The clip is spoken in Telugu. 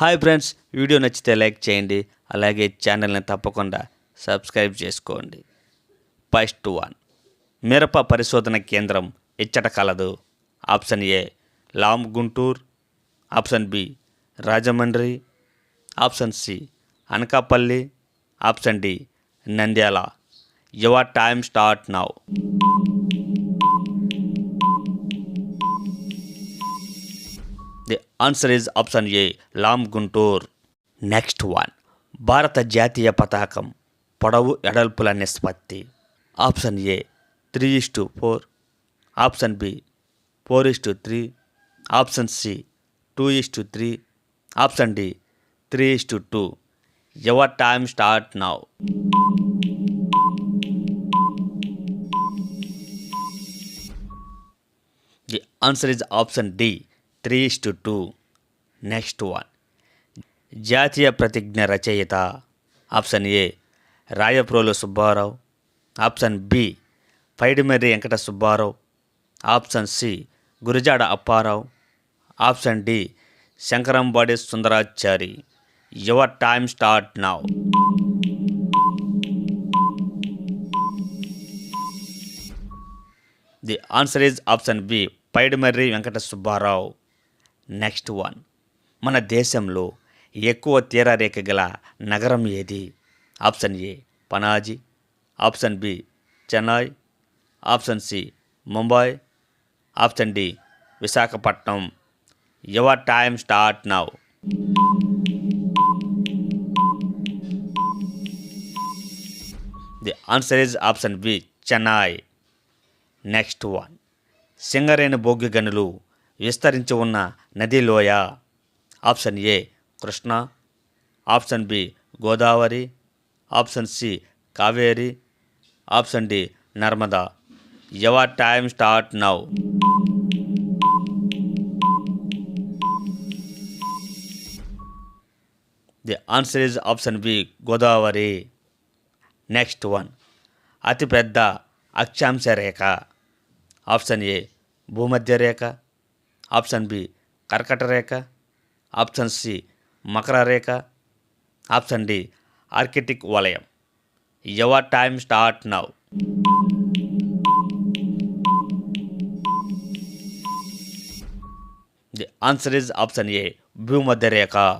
హాయ్ ఫ్రెండ్స్ వీడియో నచ్చితే లైక్ చేయండి అలాగే ఛానల్ని తప్పకుండా సబ్స్క్రైబ్ చేసుకోండి. ఫస్ట్ వన్ మిరప పరిశోధన కేంద్రం ఇచ్చట కలదు. Option A Lam Guntur. Option B Rajahmundry. Option C Anakapalli. Option D Nandyal. Your time start now answer is option A Lam Guntur next one భారత జాతీయ పతాకం పొడవు ఎడల్పుల నిష్పత్తి option A three is to four option B four is to three option C two is to three option D three is to two your time start now the answer is option D three to. Two next one జాతీయ ప్రతిజ్ఞ రచయిత option A Rayaprolu Subbarao. Option B Paidimarri Venkata Subbarao. Option C Gurajada Apparao. Option D Sankarambadi Sundarachari. Your time start now the answer is option B Paidimarri Venkata Subbarao. Next one. మన దేశంలో ఎక్కువ తీరరేఖ గల నగరం ఏది? Option A Panaji. Option B Chennai. Option C Mumbai. Option D Visakhapatnam. Your time start now. The answer is option B Chennai. Next one. Singareni బొగ్గు గనులు విస్తరించి ఉన్న నది లోయ. Option A Krishna option B Godavari option C Kaveri option D Narmada. Your time start now. The answer is option B Godavari. Next one. అతిపెద్ద అక్షాంశ రేఖ. ఆప్షన్ ఏ భూమధ్య రేఖ. ఆప్షన్ బి కర్కట రేఖ ఆప్షన్ సి మకర రేఖ ఆప్షన్ డి ఆర్కిటిక్ వలయం. Your time start now. The answer is option A భూమధ్య రేఖ.